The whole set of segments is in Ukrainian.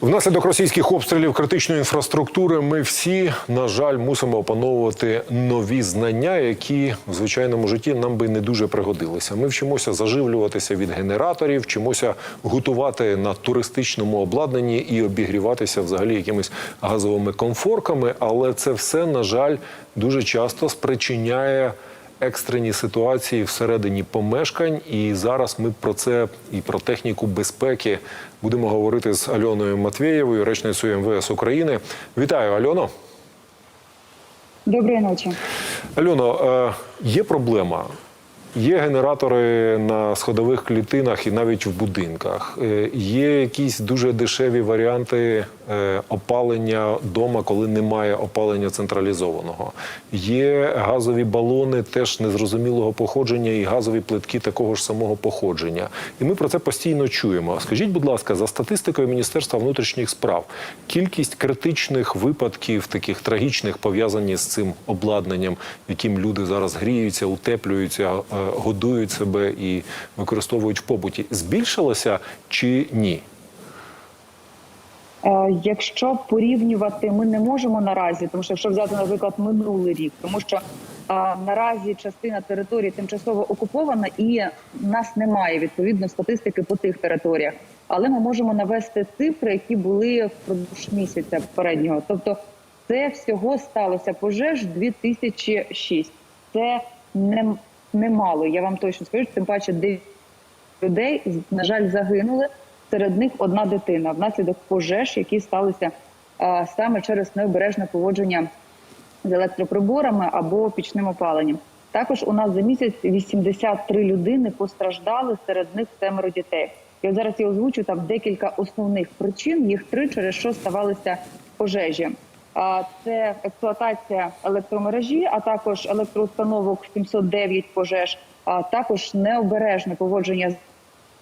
Внаслідок російських обстрілів критичної інфраструктури ми всі, на жаль, мусимо опановувати нові знання, які в звичайному житті нам би не дуже пригодилися. Ми вчимося заживлюватися від генераторів, вчимося готувати на туристичному обладнанні і обігріватися взагалі якимись газовими комфорками. Але це все, на жаль, дуже часто спричиняє екстрені ситуації всередині помешкань. І зараз ми про це і про техніку безпеки будемо говорити з Альоною Матвєєвою, речницею МВС України. Вітаю, Альоно. Доброї ночі. Альоно, е, є проблема. Є генератори на сходових клітинах і навіть в будинках. Е, Є якісь дуже дешеві варіанти е, опалення дома, коли немає опалення централізованого. Є газові балони теж незрозумілого походження, і газові плитки такого ж самого походження. І ми про це постійно чуємо. Скажіть, будь ласка, за статистикою Міністерства внутрішніх справ, кількість критичних випадків, таких трагічних, пов'язані з цим обладнанням, яким люди зараз гріються, утеплюються, е, годують себе і використовують в побуті, збільшилася чи ні? Е, Якщо порівнювати, ми не можемо наразі, тому що якщо взяти, наприклад, минулий рік, тому що а, наразі частина території тимчасово окупована і нас немає відповідно статистики по тих територіях. Але ми можемо навести цифри, які були впродовж місяця попереднього. Тобто, це всього сталося пожеж 2006. Це не немало. Я вам точно скажу, тим паче 9 людей на жаль загинули. Серед них одна дитина внаслідок пожеж, які сталися а, саме через необережне поводження з електроприборами або пічним опаленням. Також у нас за місяць 83 людини постраждали, серед них семеро дітей. Я зараз я озвучу там декілька основних причин. Їх три, через що ставалися пожежі. Це експлуатація електромережі, а також електроустановок 709 пожеж, а також необережне поводження з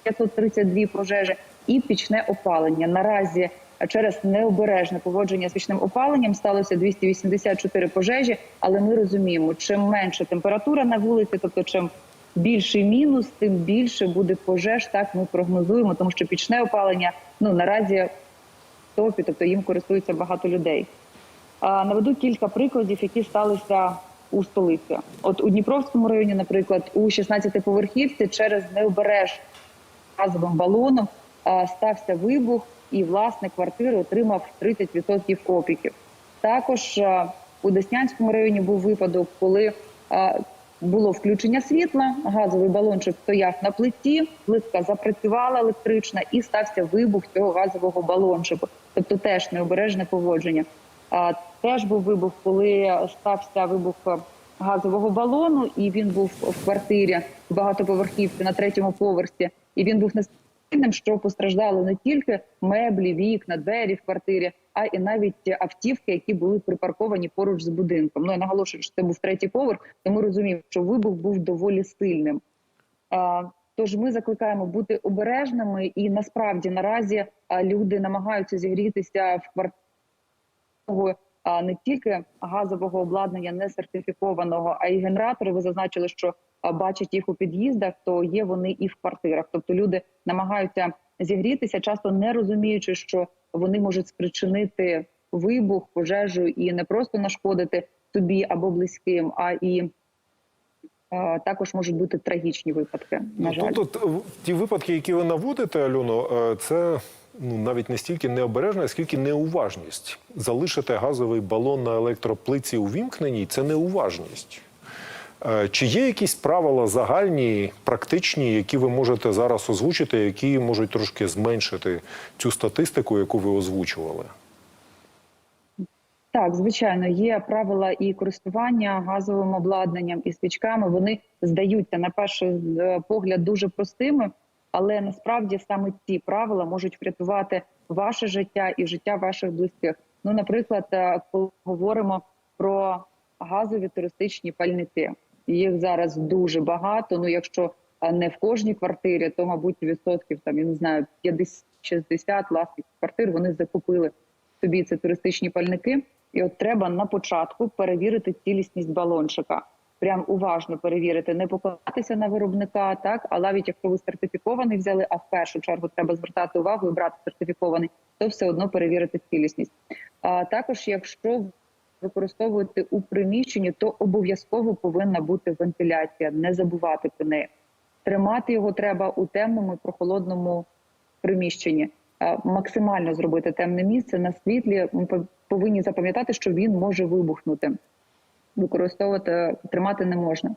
532 пожежі і пічне опалення. Наразі через необережне поводження з пічним опаленням сталося 284 пожежі. Але ми розуміємо, чим менша температура на вулиці, тобто чим більший мінус, тим більше буде пожеж. Так ми прогнозуємо, тому що пічне опалення ну наразі топі, тобто їм користується багато людей. Наведу кілька прикладів, які сталися у столиці. От у Дніпровському районі, наприклад, у 16-поверхівці через необереж газовим балоном стався вибух, і власник квартири отримав 30% опіків. Також у Деснянському районі був випадок, коли було включення світла, газовий балончик стояв на плиті, плитка запрацювала електрична і стався вибух цього газового балончику. Тобто теж необережне поводження. Теж був вибух, коли стався вибух газового балону, і він був в квартирі багатоповерхівці на третьому поверсі. І він був настільним, що постраждали не тільки меблі, вікна, двері в квартирі, а і навіть автівки, які були припарковані поруч з будинком. Ну я наголошую, що це був третій поверх, тому розумів, що вибух був доволі сильним. Тож ми закликаємо бути обережними, і насправді наразі люди намагаються зігрітися в квартирі а, не тільки газового обладнання не сертифікованого, а й генератори. Ви зазначили, що бачать їх у під'їздах, то є вони і в квартирах. Тобто люди намагаються зігрітися, часто не розуміючи, що вони можуть спричинити вибух, пожежу і не просто нашкодити собі або близьким, а і також можуть бути трагічні випадки. На жаль. Ну, тут е, ті випадки, які ви наводите, Альоно, е, це ну навіть не стільки необережність, скільки неуважність. Залишити газовий балон на електроплиці увімкненій це неуважність. Е, Чи є якісь правила загальні, практичні, які ви можете зараз озвучити, які можуть трошки зменшити цю статистику, яку ви озвучували? Так, звичайно, є правила і користування газовим обладнанням і свічками. Вони здаються на перший е, погляд дуже простими, але насправді саме ці правила можуть врятувати ваше життя і життя ваших близьких. Ну, наприклад, е, коли говоримо про газові туристичні пальники, їх зараз дуже багато. Ну, якщо е, не в кожній квартирі, то мабуть відсотків там я не знаю 50-60 власних квартир вони закупили собі ці туристичні пальники. І от треба на початку перевірити цілісність балончика. Прям уважно перевірити, не покладатися на виробника, так а навіть якщо ви сертифікований взяли, а в першу чергу треба звертати увагу і брати сертифікований, то все одно перевірити цілісність. А також, якщо використовувати у приміщенні, то обов'язково повинна бути вентиляція. Не забувати про неї. Тримати його треба у темному і прохолодному приміщенні. Максимально зробити темне місце на світлі. Ми пов- повинні запам'ятати, що він може вибухнути. Використовувати тримати не можна.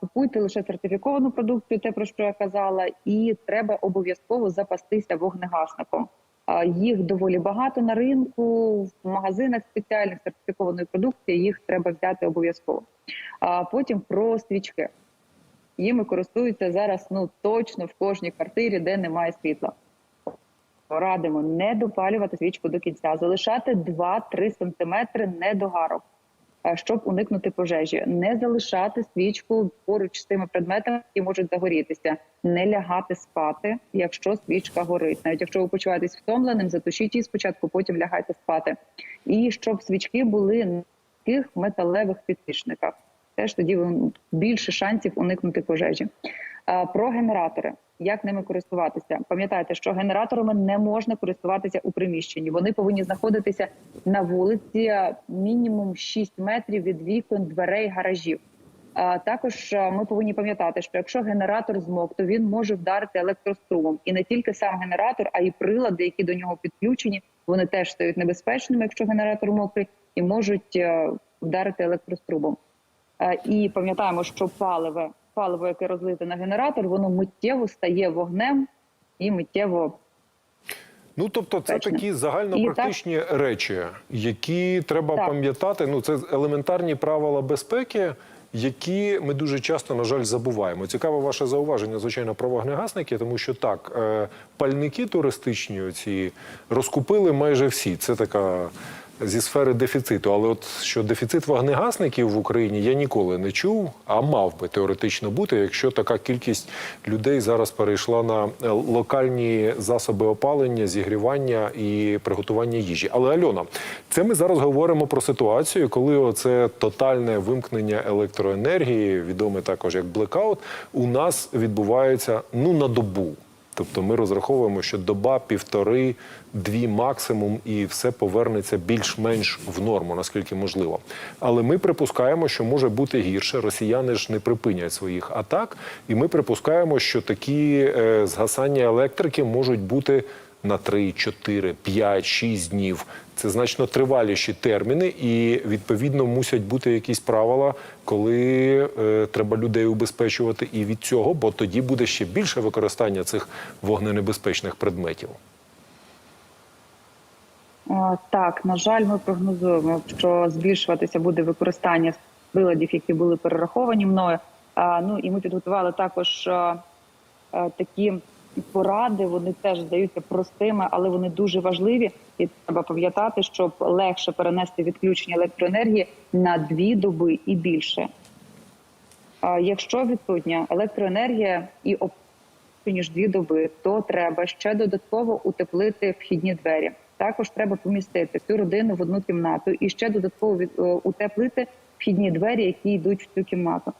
Купуйте лише сертифіковану продукцію, те про що я казала, і треба обов'язково запастися вогнегасником. Їх доволі багато на ринку, в магазинах спеціальних сертифікованої продукції. Їх треба взяти обов'язково. А потім про свічки. Їми користуються зараз ну точно в кожній квартирі, де немає світла. Радимо не допалювати свічку до кінця, залишати 2-3 сантиметри недогарок, щоб уникнути пожежі, не залишати свічку поруч з тими предметами, які можуть загорітися, не лягати спати, якщо свічка горить. Навіть якщо ви почуваєтесь втомленим, затушіть її спочатку, потім лягайте спати. І щоб свічки були на таких металевих підпічниках. Теж тоді більше шансів уникнути пожежі. Про генератори. Як ними користуватися? Пам'ятайте, що генераторами не можна користуватися у приміщенні. Вони повинні знаходитися на вулиці мінімум 6 метрів від вікон, дверей, гаражів. А також ми повинні пам'ятати, що якщо генератор змок, то він може вдарити електрострумом, і не тільки сам генератор, а й прилади, які до нього підключені, вони теж стають небезпечними, якщо генератор мокрий, і можуть е, вдарити електрострумом. Е, І пам'ятаємо, що паливо, паливо, яке розлите на генератор, воно миттєво стає вогнем і миттєво Ну тобто, це такі загальнопрактичні речі, які треба Так. пам'ятати. Ну це елементарні правила безпеки. Які ми дуже часто, на жаль, забуваємо. Цікаве ваше зауваження, звичайно, про вогнегасники, тому що так, е, пальники туристичні оці розкупили майже всі. Це така зі сфери дефіциту. Але от що дефіцит вогнегасників в Україні я ніколи не чув, а мав би теоретично бути, якщо така кількість людей зараз перейшла на е, локальні засоби опалення, зігрівання і приготування їжі. Але Альона, це ми зараз говоримо про ситуацію, коли це тотальне вимкнення електроенергії, відоме також як блекаут, у нас відбувається ну на добу. Тобто ми розраховуємо, що доба, півтори, дві максимум, і все повернеться більш-менш в норму, наскільки можливо. Але ми припускаємо, що може бути гірше. Росіяни ж не припинять своїх атак, і ми припускаємо, що такі е, згасання електрики можуть бути на 3, 4, 5, 6 днів. Це значно триваліші терміни, і відповідно мусять бути якісь правила, коли е, треба людей убезпечувати і від цього, бо тоді буде ще більше використання цих вогненебезпечних предметів. Так, на жаль, ми прогнозуємо, що збільшуватися буде використання приладів, які були перераховані мною. А, Ну і ми підготували також а, такі поради. Вони теж здаються простими, але вони дуже важливі. І треба пам'ятати, щоб легше перенести відключення електроенергії на дві доби і більше. Якщо відсутня електроенергія і ніж дві доби, то треба ще додатково утеплити вхідні двері. Також треба помістити цю родину в одну кімнату і ще додатково е, утеплити вхідні двері, які йдуть в цю кімнату.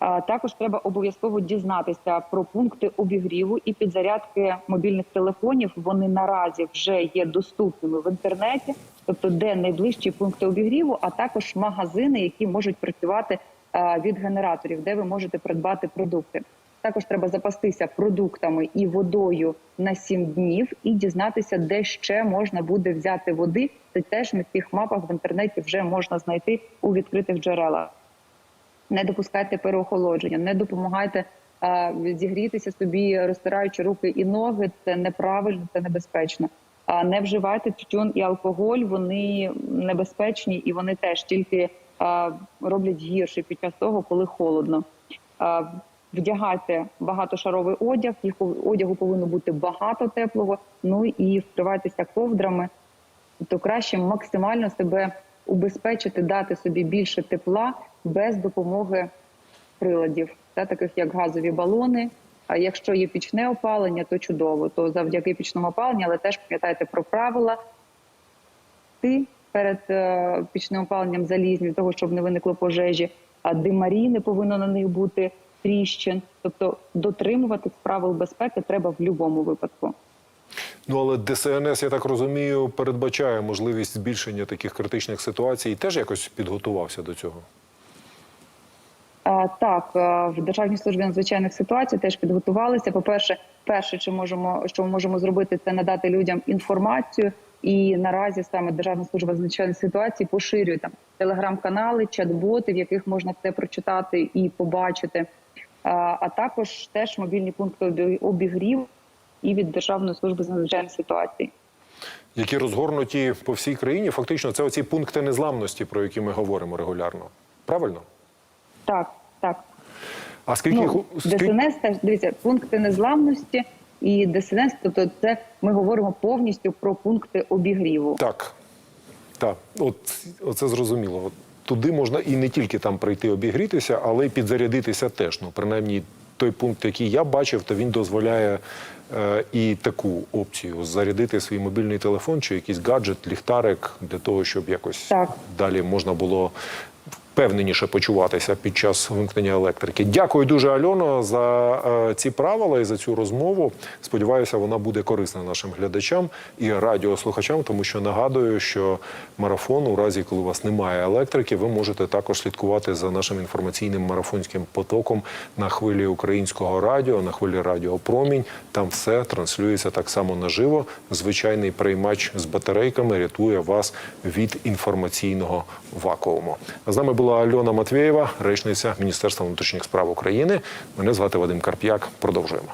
Також треба обов'язково дізнатися про пункти обігріву і підзарядки мобільних телефонів. Вони наразі вже є доступними в інтернеті, тобто де найближчі пункти обігріву, а також магазини, які можуть працювати від генераторів, де ви можете придбати продукти. Також треба запастися продуктами і водою на 7 днів і дізнатися, де ще можна буде взяти води. Це теж на цих мапах в інтернеті вже можна знайти у відкритих джерелах не допускайте переохолодження, не допомагайте зігрітися собі, розтираючи руки і ноги. Це неправильно, це небезпечно. А не вживайте тютюн і алкоголь. Вони небезпечні і вони теж тільки а, роблять гірше під час того, коли холодно. А, Вдягайте багатошаровий одяг, їх одягу повинно бути багато теплого. Ну і вкривайтеся ковдрами то краще максимально себе убезпечити, дати собі більше тепла без допомоги приладів, та таких як газові балони. А якщо є пічне опалення, то чудово. То завдяки пічному опаленню, але теж пам'ятайте про правила. Ти перед е, пічним опаленням залізні для того, щоб не виникло пожежі, а димарі не повинно на них бути тріщин. Тобто дотримуватись правил безпеки треба в будь-якому випадку. Ну але ДСНС, я так розумію, передбачає можливість збільшення таких критичних ситуацій. і Теж якось підготувався до цього. Так, в Державній службі надзвичайних ситуацій теж підготувалися. По-перше, перше, що можемо, що ми можемо зробити, це надати людям інформацію. І наразі саме Державна служба надзвичайних ситуацій поширює там телеграм-канали, чат-боти, в яких можна це прочитати і побачити. А, також теж мобільні пункти обі- обігрів і від Державної служби з надзвичайних ситуацій. які розгорнуті по всій країні. Фактично, це оці пункти незламності, про які ми говоримо регулярно. Правильно? Так, так. А скільки Ну, ДСНС теж дивіться пункти незламності і ДСНС, тобто це ми говоримо повністю про пункти обігріву. Так. Так, от оце зрозуміло. От туди можна і не тільки там прийти обігрітися, але й підзарядитися теж. Ну, принаймні, той пункт, який я бачив, то він дозволяє і таку опцію зарядити свій мобільний телефон чи якийсь гаджет, ліхтарик для того, щоб якось Так. далі можна було впевненіше почуватися під час вимкнення електрики. Дякую дуже, Альоно, за е, ці правила і за цю розмову. Сподіваюся, вона буде корисна нашим глядачам і радіослухачам, тому що нагадую, що марафон, у разі, коли у вас немає електрики, ви можете також слідкувати за нашим інформаційним марафонським потоком на хвилі українського радіо, на хвилі Радіо Промінь. Там все транслюється так само наживо. Звичайний приймач з батарейками рятує вас від інформаційного вакууму. З нами була Альона Матвєєва, речниця Міністерства внутрішніх справ України. Мене звати Вадим Карп'як. Продовжуємо.